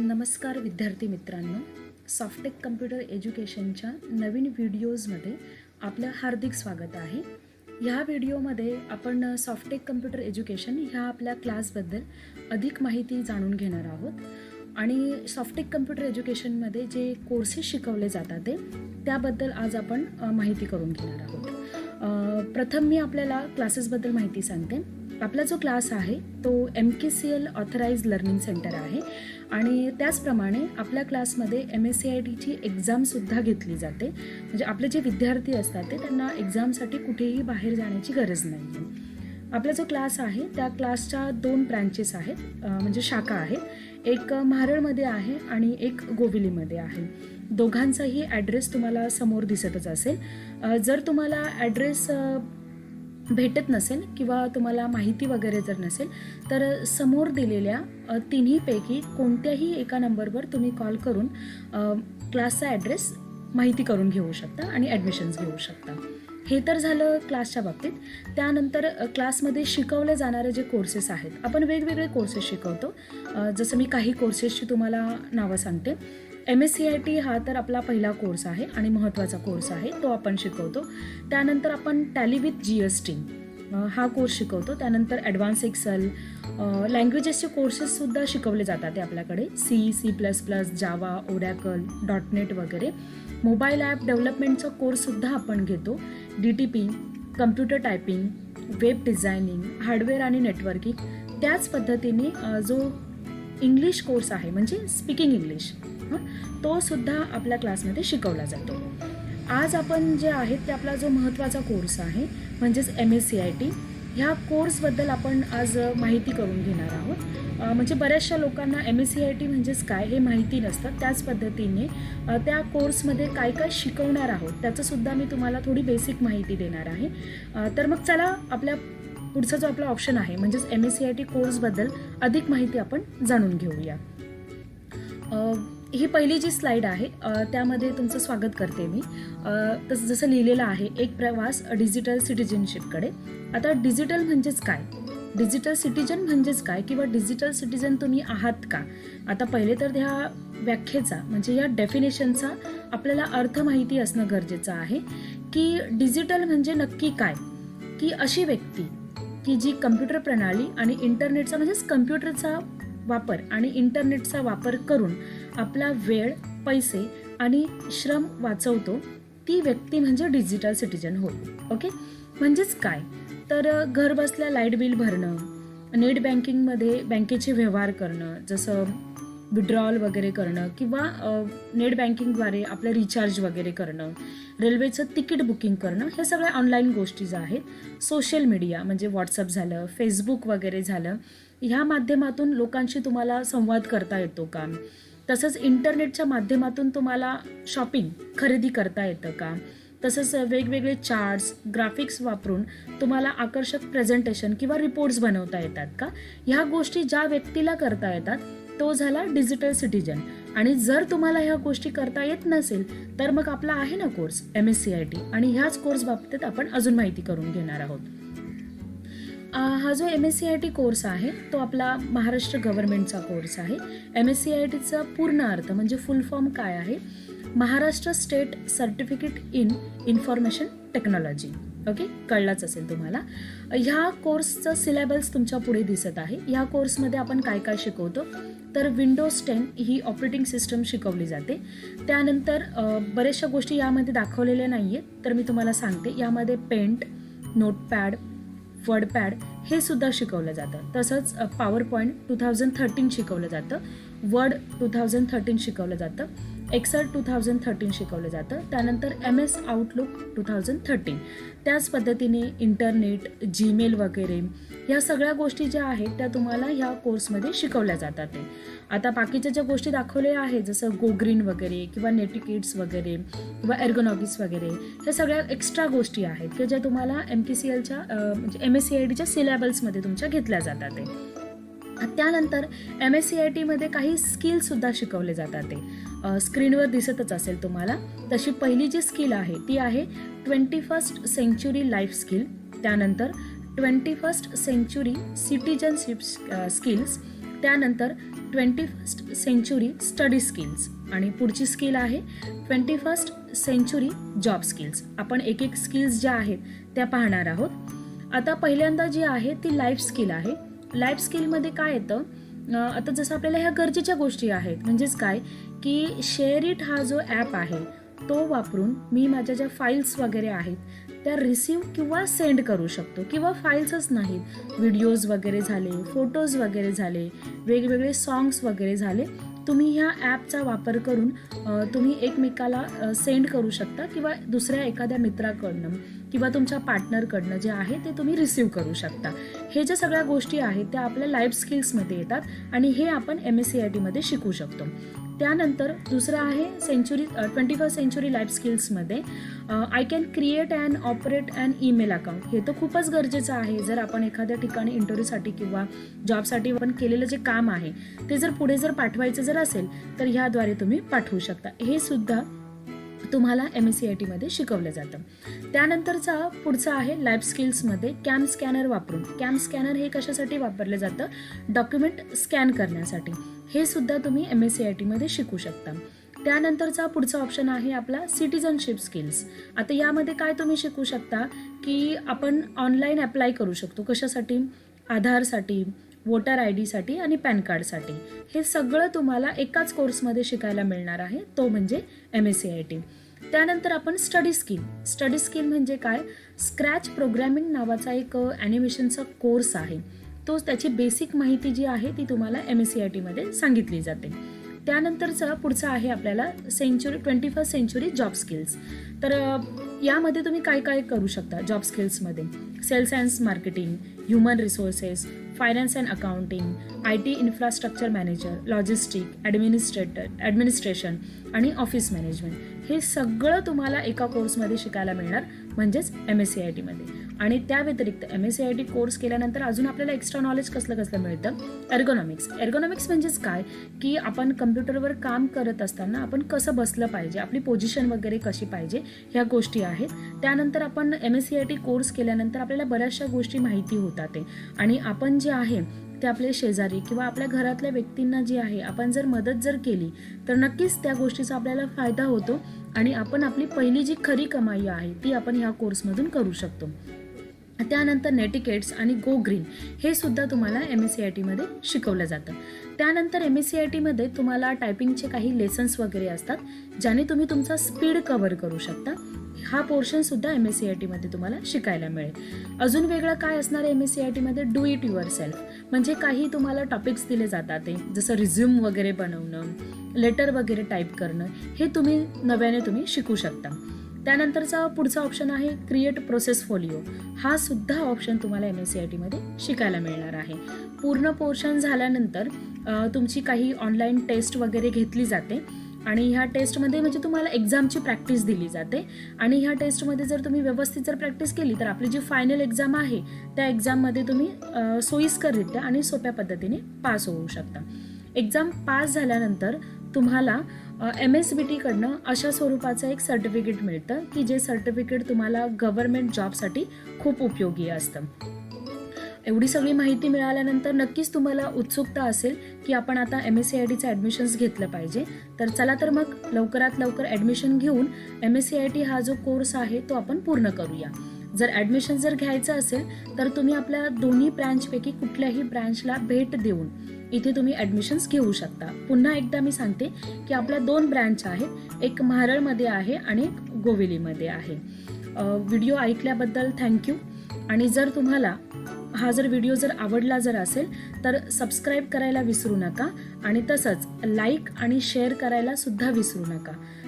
नमस्कार विद्यार्थी मित्रांनो सॉफ्टेक कम्प्युटर एज्युकेशनच्या नवीन व्हिडिओजमध्ये आपलं हार्दिक स्वागत आहे. ह्या व्हिडिओमध्ये आपण सॉफ्टेक कम्प्युटर एज्युकेशन ह्या आपल्या क्लासबद्दल अधिक माहिती जाणून घेणार आहोत. आणि सॉफ्टेक कम्प्युटर एज्युकेशनमध्ये जे कोर्सेस शिकवले जातात ते त्याबद्दल आज आपण माहिती करून घेणार आहोत. प्रथम मी आपल्याला क्लासेसबद्दल माहिती सांगते. आपला जो क्लास आहे तो M K C L authorise learning centre आहे. आणि त्याचप्रमाणे आपल्या क्लासमध्ये एम एस सी आय टीची एक्झामसुद्धा घेतली जाते. म्हणजे आपले जे विद्यार्थी असतात ते त्यांना एक्झामसाठी कुठेही बाहेर जाण्याची गरज नाही आहे आपला जो क्लास आहे त्या क्लासच्या दोन ब्रँचेस आहेत. म्हणजे शाखा आहेत. एक महारळमध्ये आहे आणि एक गोविलीमध्ये आहे. दोघांचाही ॲड्रेस तुम्हाला समोर दिसतच असेल. जर तुम्हाला ॲड्रेस भेटत नसेल किंवा तुम्हाला माहिती वगैरे जर नसेल तर समोर दिलेल्या तिन्हीपैकी कोणत्याही एका नंबरवर तुम्ही कॉल करून क्लासचा ॲड्रेस माहिती करून घेऊ शकता आणि ॲडमिशन्स घेऊ शकता. हे तर झालं क्लासच्या बाबतीत. त्यानंतर क्लासमध्ये शिकवले जाणारे जे कोर्सेस आहेत आपण वेगवेगळे कोर्सेस शिकवतो. जसं मी काही कोर्सेसची तुम्हाला नावं सांगते. M S C I T हा तर आपला पहिला कोर्स आहे आणि महत्त्वाचा कोर्स आहे. तो आपण शिकवतो. त्यानंतर आपण Tally with G S T हा कोर्स शिकवतो. त्यानंतर ॲडव्हान्स एक्सल लँग्वेजेसचे कोर्सेससुद्धा शिकवले जातात ते आपल्याकडे. C C plus plus Java Oracle dot net वगैरे मोबाईल ॲप डेव्हलपमेंटचा कोर्ससुद्धा आपण घेतो. D T P computer typing web designing hardware आणि नेटवर्किंग त्याच पद्धतीने जो इंग्लिश कोर्स आहे म्हणजे स्पीकिंग इंग्लिश हां? तो सुद्धा आपल्या क्लासमध्ये शिकवला जातो. आज आपण जे आहेत ते आपला जो महत्त्वाचा कोर्स आहे म्हणजेच M S C I T ह्या कोर्सबद्दल आपण आज माहिती करून घेणार आहोत. म्हणजे बऱ्याचशा लोकांना M S C I T म्हणजेच काय हे माहिती नसतं. त्याच पद्धतीने त्या कोर्समध्ये काय काय शिकवणार आहोत त्याचंसुद्धा मी तुम्हाला थोडी बेसिक माहिती देणार आहे. तर मग चला आपल्या पुढचा जो आपला ऑप्शन आहे म्हणजेच M S C I T कोर्सबद्दल अधिक माहिती आपण जाणून घेऊया. ही पहिली जी स्लाईड आहे त्यामध्ये तुमचं स्वागत करते मी. तसं जसं लिहिलेलं आहे एक प्रवास डिजिटल सिटिझनशिपकडे आता डिजिटल म्हणजेच काय? डिजिटल सिटिझन म्हणजेच काय किंवा डिजिटल सिटिझन तुम्ही आहात का? आता पहिले तर ह्या व्याख्येचा म्हणजे या डेफिनेशनचा आपल्याला अर्थ माहिती असणं गरजेचं आहे की डिजिटल म्हणजे नक्की काय? की अशी व्यक्ती की जी कम्प्युटर प्रणाली आणि इंटरनेटचा म्हणजेच कम्प्युटरचा वापर आणि इंटरनेटचा वापर करून आपला वेळ पैसे आणि श्रम वाचवतो. ती व्यक्ती म्हणजे डिजिटल सिटीजन होय. ओके म्हणजेच काय? तर घर बसल्या लाइट बिल भरणं नेट बँकिंगमध्ये बँकेचे व्यवहार करणं जसं विड्रॉल वगैरे करणं किंवा नेट बँकिंगद्वारे आपलं रिचार्ज वगैरे करणं रेल्वेचं तिकीट बुकिंग करणं हे सगळ्या ऑनलाईन गोष्टी ज्या आहेत सोशल मीडिया म्हणजे व्हॉट्सअप झालं फेसबुक वगैरे झालं ह्या माध्यमातून लोकांशी तुम्हाला संवाद करता येतो का? तसंच इंटरनेटच्या माध्यमातून तुम्हाला शॉपिंग खरेदी करता येतं का? तसंच वेगवेगळे चार्ट्स ग्राफिक्स वापरून तुम्हाला आकर्षक प्रेझेंटेशन किंवा रिपोर्ट्स बनवता येतात का? ह्या गोष्टी ज्या व्यक्तीला करता येतात तो झाला डिजिटल सिटीजन. आणि जर तुम्हाला ह्या गोष्टी करता येत नसेल तर मग आपला आहे ना course M S C I T आणि ह्याच कोर्स बाबतीत आपण अजून माहिती करून घेणार आहोत. हा जो M S C I T course आहे तो आपला महाराष्ट्र गव्हर्नमेंटचा कोर्स आहे. एम एस सी आय टीचा पूर्ण अर्थ म्हणजे फुल फॉर्म काय आहे? Maharashtra state certificate in information technology okay कळलाच असेल तुम्हाला. ह्या कोर्सचं सिलेबस तुमच्यापुढे दिसत आहे. ह्या कोर्समध्ये आपण काय काय शिकवतो? तर विंडोज टेन ही ऑपरेटिंग सिस्टम शिकवली जाते. त्यानंतर बऱ्याचशा गोष्टी यामध्ये दाखवलेल्या नाही आहेत तर मी तुम्हाला सांगते. यामध्ये पेंट नोटपॅड वर्डपॅड हे सुद्धा शिकवलं जातं. तसंच PowerPoint two thousand thirteen शिकवलं जातं. वर्ड टू थाउजंड थर्टीन शिकवलं जातं. एक्सल टू थाउजंड थर्टीन शिकवलं जातं. त्यानंतर M S Outlook two thousand thirteen त्याच पद्धतीने इंटरनेट जीमेल वगैरे ह्या सगळ्या गोष्टी ज्या आहेत त्या तुम्हाला ह्या कोर्समध्ये शिकवल्या जातात. ते आता बाकीच्या ज्या गोष्टी दाखवल्या आहेत जसं गोग्रीन वगैरे किंवा नेटिकिट्स वगैरे किंवा एर्गोनॉगिक्स वगैरे ह्या सगळ्या एक्स्ट्रा गोष्टी आहेत की ज्या तुम्हाला एम के सी एलच्या म्हणजे एम एस सी आय डीच्या सिलेबल्समध्ये तुमच्या घेतल्या जातात. त्यानंतर एम एस सी आय टीमध्ये काही स्किलसुद्धा शिकवले जातात ते. स्क्रीनवर दिसतच असेल तुम्हाला. तशी पहिली जी स्किल आहे ती आहे twenty first century life skill त्यानंतर twenty first century citizenship skills त्यानंतर twenty first century study skills आणि पुढची स्किल आहे twenty first century job skills आपण एक एक स्किल्स ज्या आहेत त्या पाहणार आहोत. आता पहिल्यांदा जी आहे ती लाईफ स्किल आहे. लाईफ स्किलमध्ये काय येतं? आता जसं आपल्याला ह्या गरजेच्या गोष्टी आहेत म्हणजेच काय? की शेअर इट हा जो ॲप आहे तो वापरून मी माझ्या ज्या फाईल्स वगैरे आहेत त्या रिसीव किंवा सेंड करू शकतो. किंवा फाईल्सच नाहीत. व्हिडिओज वगैरे झाले फोटोज वगैरे झाले वेगवेगळे सॉंग्स वगैरे झाले. तुम्ही ह्या ॲपचा वापर करून तुम्ही एकमेकाला सेंड करू शकता किंवा दुसऱ्या एखाद्या मित्राकडनं किंवा तुमच्या पार्टनरकडनं जे आहे ते तुम्ही रिसीव करू शकता. हे ज्या सगळ्या गोष्टी आहेत त्या आपल्या लाईफ स्किल्समध्ये येतात आणि हे आपण एम एस सी आय टीमध्ये शिकू शकतो. त्यानंतर दुसरं आहे century twenty first century life स्किल्समध्ये I can create and operate and email account हे तर खूपच गरजेचं आहे. जर आपण एखाद्या ठिकाणी इंटरव्ह्यूसाठी किंवा जॉबसाठी आपण केलेलं जे काम आहे ते जर पुढे जर पाठवायचं जर असेल तर ह्याद्वारे तुम्ही पाठवू शकता. हे सुद्धा तुम्हाला एम एस सी आय टीमध्ये शिकवलं जातं. त्यानंतरचा पुढचा आहे लाईफ स्किल्समध्ये कॅम स्कॅनर वापरून. कॅम स्कॅनर हे कशासाठी वापरलं जातं? डॉक्युमेंट स्कॅन करण्यासाठी. हे सुद्धा तुम्ही एम एस सी आय टीमध्ये शिकू शकता. त्यानंतरचा पुढचा ऑप्शन आहे आपला सिटिझनशिप स्किल्स आता यामध्ये काय तुम्ही शिकू शकता? की आपण ऑनलाईन अप्लाय करू शकतो. कशासाठी? आधारसाठी वोटर आय डीसाठी आणि पॅन कार्डसाठी हे सगळं तुम्हाला एकाच कोर्समध्ये शिकायला मिळणार आहे. तो म्हणजे M S C I T त्यानंतर आपण स्टडी स्किल. स्टडी स्किल म्हणजे काय? स्क्रॅच प्रोग्रॅमिंग नावाचा एक ॲनिमेशनचा कोर्स आहे. तो त्याची बेसिक माहिती जी आहे ती तुम्हाला एम एस सी आय टीमध्ये सांगितली जाते. त्यानंतरचं पुढचं आहे आपल्याला century twenty first century job skills तर यामध्ये तुम्ही काय काय करू शकता job स्किल्समध्ये sales and marketing human resources finance and accounting I T infrastructure manager logistic administrator administration आणि ऑफिस मॅनेजमेंट हे सगळं तुम्हाला एका कोर्समध्ये शिकायला मिळणार म्हणजेच एम एस सी आय टीमध्ये आणि त्या व्यतिरिक्त M S C I T course केल्यानंतर अजून आपल्याला एक्स्ट्रा नॉलेज कसलं कसलं मिळतं? एर्गोनॉमिक्स एर्गोनॉमिक्स म्हणजेच काय? की आपण कम्प्युटरवर काम करत असताना आपण कसं बसलं पाहिजे? आपली पोझिशन वगैरे कशी पाहिजे? ह्या गोष्टी आहेत. त्यानंतर आपण M S C I T course केल्यानंतर आपल्याला बऱ्याचशा गोष्टी माहिती होतात आणि आपण जे आहे ते आपले शेजारी किंवा आपल्या घरातल्या व्यक्तींना जी आहे आपण जर मदत जर केली तर नक्कीच त्या गोष्टीचा आपल्याला फायदा होतो आणि आपण आपली पहिली जी खरी कमाई आहे ती आपण ह्या कोर्समधून करू शकतो. त्यानंतर नेटिकेट्स आणि गो ग्रीन हे सुद्धा तुम्हाला एम एस सी आय टीमध्ये शिकवलं जातं. त्यानंतर एम एस सी आय टीमध्ये तुम्हाला टायपिंगचे काही लेसन्स वगैरे असतात ज्याने तुम्ही तुमचा स्पीड कव्हर करू शकता. हा पोर्शन सुद्धा एम एस सी आय टीमध्ये तुम्हाला शिकायला मिळेल. अजून वेगळं काय असणार आहे एम एस सी आय टीमध्ये डू इट युअर सेल्फ म्हणजे काही तुम्हाला टॉपिक्स दिले जातात ते जसं रिझ्यूम वगैरे बनवणं लेटर वगैरे टाईप करणं हे तुम्ही नव्याने तुम्ही शिकू शकता. त्यानंतरचा पुढचा ऑप्शन आहे क्रिएट प्रोसेस फोलिओ हा सुद्धा ऑप्शन तुम्हाला एम एस सी आय टीमध्ये शिकायला मिळणार आहे. पूर्ण पोर्शन झाल्यानंतर तुमची काही ऑनलाईन टेस्ट वगैरे घेतली जाते आणि ह्या टेस्टमध्ये म्हणजे तुम्हाला एक्झामची प्रॅक्टिस दिली जाते आणि ह्या टेस्टमध्ये जर तुम्ही व्यवस्थित जर प्रॅक्टिस केली तर आपली जी फायनल एक्झाम आहे त्या एक्झाममध्ये तुम्ही सोयीस्कररित्या आणि सोप्या पद्धतीने पास होऊ शकता. एक्झाम पास झाल्यानंतर तुम्हाला एम एस बी टीकडनं अशा स्वरूपाचं एक सर्टिफिकेट मिळतं की जे सर्टिफिकेट तुम्हाला गव्हर्नमेंट जॉबसाठी खूप उपयोगी असतं. एवढी सगळी माहिती मिळाल्यानंतर नक्कीच तुम्हाला उत्सुकता असेल की आपण आता एम एस सी आय डीचं ॲडमिशन्स घेतलं पाहिजे. तर चला तर मग लवकरात लवकर ॲडमिशन घेऊन M S C I T हा जो कोर्स आहे तो आपण पूर्ण करूया. जर ॲडमिशन जर घ्यायचं असेल तर तुम्ही आपल्या दोन्ही ब्रँचपैकी कुठल्याही ब्रँचला भेट देऊन इथे तुम्ही ॲडमिशन्स घेऊ शकता. पुन्हा एकदा मी सांगते की आपल्या दोन ब्रँच आहेत. एक महारळमध्ये आहे आणि एक गोविलीमध्ये आहे. व्हिडिओ ऐकल्याबद्दल थँक्यू आणि जर तुम्हाला हा जर व्हिडिओ जर आवडला जर असेल तर सबस्क्राईब करायला विसरू नका. आणि तसंच लाईक आणि शेअर करायला सुद्धा विसरू नका.